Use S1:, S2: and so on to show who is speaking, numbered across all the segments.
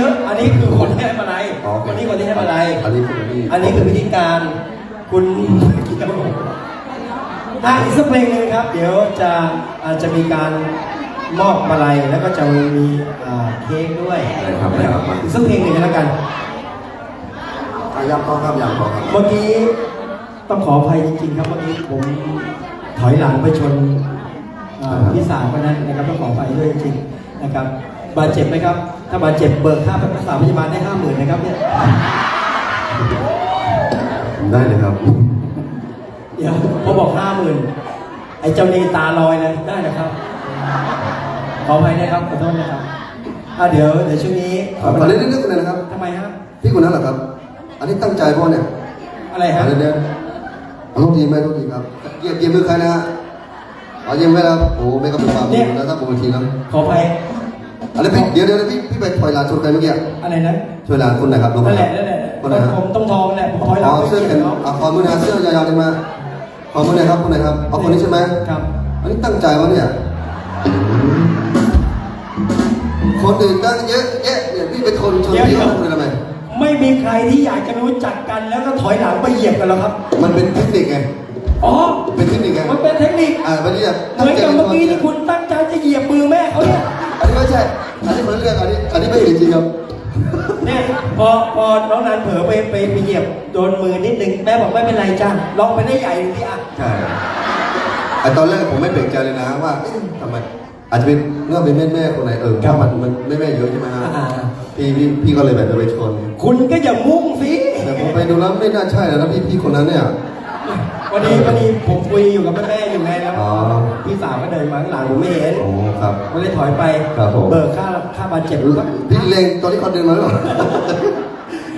S1: เยอะ อันนี้คือคนที่ให้มาลัย
S2: อ๋อ
S1: คนนี้คนที่ให้มาลัย
S2: อันนี้คือนี่
S1: อันนี้คือพิธีการ คุณอะอีกสักเพลงหนึ่งครับ เดี๋ยวจะอาจจะมีการมอบมาลัยแล้วก็จะมีอ่าเค้กด้วย
S2: ได้ครับได้ครับมา
S1: อีกสักเพลงหนึ่งก็แล้วกัน
S2: อะยำก็ครับยำก็ครับ
S1: เมื่อกี้ต้องขออภัยจริงๆครับเมื่อกี้ผมถอยหลังไปชนเอ่อพี่สาวคนนั้นนะครับต้องขออภัยด้วยจริงๆนะครับ บาดเจ็บไหมครับ ถ้าบาดเจ็บเบิกค่ารักษาพยาบาลได้ห้าหมื่นนะครับเนี่ย
S2: ได้เลยครับ
S1: เดี๋ยวพอบอกห้าหมื่นไอ้เจ้านี่ตาลอยเลยได้นะครับ ขออภัยนะครับขอโทษนะครับอะเดี๋ยวเดี๋ยวช่วงนี้
S2: ขอเล่นเรื่องคนนั้นนะครับ
S1: ทำไมฮะ
S2: พี่คนนั้นเหรอครับ อันนี้ตั้งใจเพราะเนี่ย
S1: อะไรฮะ
S2: อันนี้เนี่ยเอาลูกทีไหมลูกทีครับเยี่ยมเยี่ยมมือใครนะฮะเอาเยี่ยมไหมครับโอ้ไม่ก็เป็นความดีนะถ้าผมทีนะ
S1: ขออภัย
S2: อะไรพี่เดี๋ยวเดี๋ยวพี่พี่ไปถอยหลังชนใครเมื่อกี้
S1: อะไรนะ
S2: ช่วยหลานคนไหนครับลง
S1: นั่
S2: มาน
S1: แหละนั่นแหละ
S2: คนไหนครับ
S1: ผมต้องทองนั่นแหละผมถอยหลั
S2: อ๋
S1: ง
S2: อ
S1: ไป
S2: เสื้อ
S1: เขี
S2: เป็
S1: ย
S2: น
S1: นน้อง
S2: อะขอมือหนะเสื้อยาวๆเลยมาขอมือหน่อยครับคนไหนครับเอาคนนี้ใช่ไหม
S1: ครับ
S2: อันนี้ตั้งใจวะเนี่ยคนอื่นตั้งเยอะแยะเนี่ยพี่เป็นคนชนพี่เขาคนทำไม
S1: ไม่มีใครที่อยากจะรู้จักกันแล้วก็ถอยหลังไปเหยียบกันแล้วครับ
S2: มันเป็นเทคนิคไง
S1: อ๋อ
S2: เป็นเทคนิคไง
S1: มันเป็นเทคนิค
S2: อ่าวันนี้แบบ
S1: เหมือนกับเมื่อกี้ที่คุณตั้งใจจะเหยียบมือแม่เขาเนี่ย
S2: อันนี้ไม่ใช่ อันนี้คนละเรื่องอันนี้อันนี้ไม่เห็นจริงครับ
S1: เนี่ยพอพอน้องนันเผลอไปไปไปเหยียบโดนมือนิดนึงแม่บอกไม่เป็นไรจ้าลองไปได้ใหญ่ดูสิอะ
S2: ใช่ไอตอนแรกผมไม่เปลกใจเลยนะว่าเอ๊ะทำไมอาจจะเป็นเมื่อเป็นแม่แม่ๆคนไหนเออเพราะมันมันแม่แม่ๆเยอะใช่ไหมฮะ
S1: อ่า
S2: พี่พี่พี่ก็เลยแบบจะไปชน
S1: คุณก็อย่ามุ่งสิ
S2: แต่ผมไปดูแล้วไม่น่าใช่นะพี่พี่คนนั้นเนี่ย
S1: วันนี้วันนี้ผมคุยอยู่กับแม่ๆอยู่ไงแล้ว
S2: อ๋อ
S1: พี่สาวก็เดินมาข้างหลังผมไม่เห็น
S2: โอ้ครับ
S1: ก็เลยถอยไป
S2: ครับผม
S1: เบิกค่าค่าบาดเจ็บก็
S2: พี่เลงตอนที่เขาเดินมาหรือเปล่า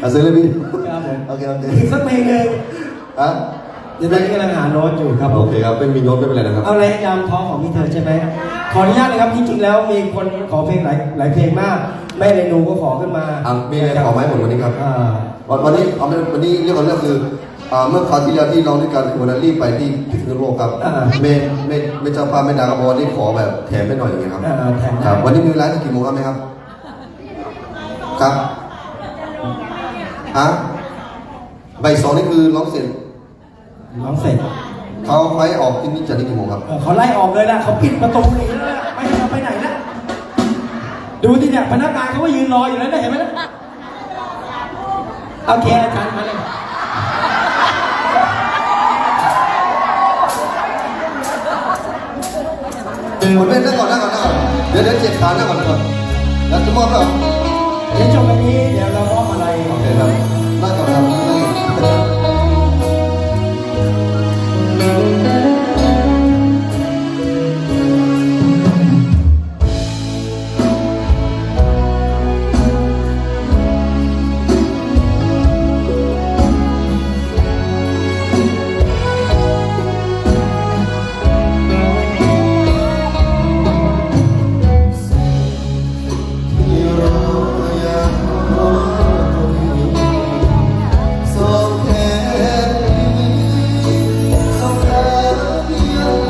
S2: อะซื้อเลยพี่
S1: ครับผม
S2: โอเคโอเค
S1: อีกสักเพลงหนึ่ง
S2: อะ
S1: เดี๋ยวตอนนี้กำลังหาโน้ตอยู่ครับผ
S2: โอ
S1: ม
S2: เคครับเป็นมีโน้ตไม่เป็นไรนะครับ
S1: เอาอะไรยามท้องของพี่เธอใช่ไหมขออนุญาตนะครับจริงๆแล้วมีคนขอเพลงหลายหลายเพลงมาก แม่เรนูก็ขอขึ้นมา
S2: อะมีอะไรขอไหมผมวันนี้ครับ
S1: อ่า
S2: วันวันนี้เอาไม่วันนี้เรื่องของเรื่องคืออ่า เมื่อคราวที่แล้วที่เราด้วยกันวันนั้นรีบไปที่พิษณุโลกครับเมย์เมย์เมย์เจ้าภาพเมย์ดากระบอกว่านี่ขอแบบแถมไปหน่อยอย่างเงี้ยครับ
S1: อ่าแถม
S2: ค
S1: ได้
S2: รับ วันนี้มีเวลาถึงกี่โมงครับไหมครับ ครับฮะใบายสองนี่คือร้องเสร็จ
S1: ร้องเสร็จ
S2: เขาไฟออกที่นี่จะนี่กี่โมงครับ
S1: เออเขาไล่ออกเลยนะเขาปิดประตูหนีแล้วนะไปไหนไปไหนนะดูที่เนี่ยพนักงานเขาก็ยืนรออยู่แล้วนะเห็นไหมนะเอาเคอาจารย์มาเลย
S2: ผมเล่นนั่งก่อนนั่งก่อนนั่งก่อนเดี๋ยวเดี๋ยวเจ็บขานั่งก่อนนั่งก่อนแล้วจะมอบแล้วเหรอ
S1: เดี๋ยวจบกันนี้เดี๋ยวเรามอบอะไร
S2: โอเคครับ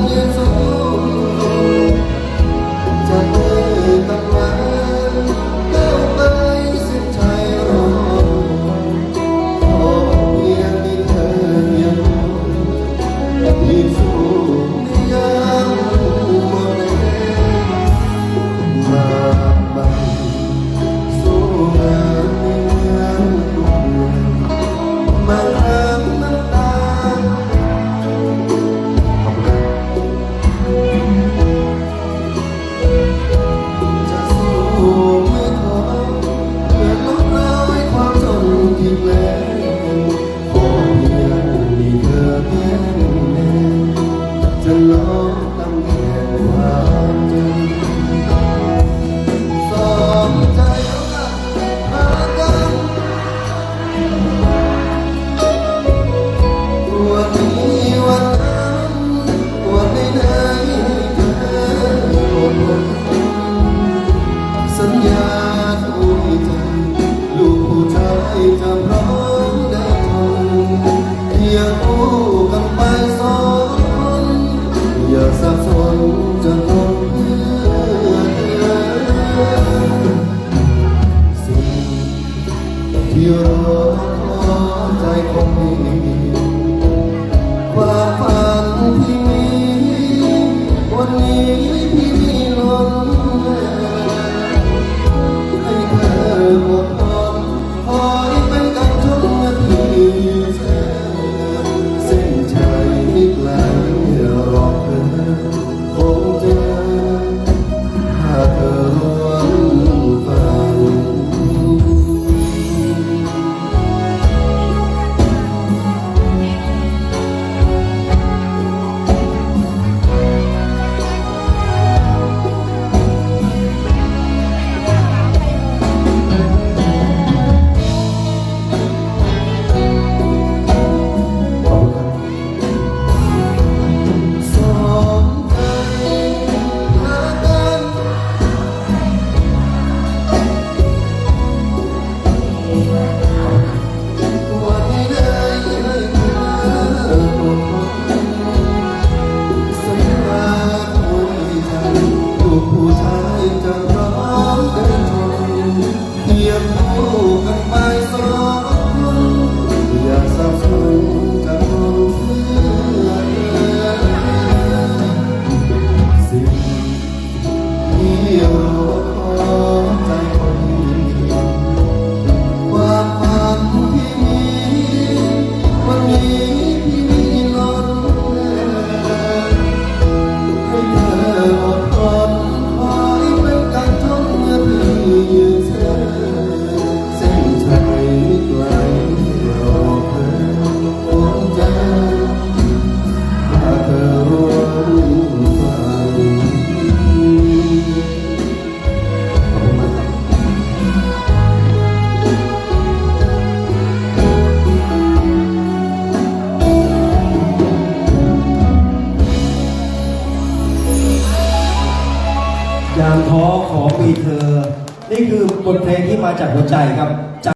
S2: Hallelujah. จะพร้อมและทนเคียงคู่กันไปสอนอย่าสับสนจะคงเพื่สิ่งที่รอขใจคงมี amor. ขอ
S1: งมีเธอ นี่คือบทเพลงที่มาจากหัวใจครับ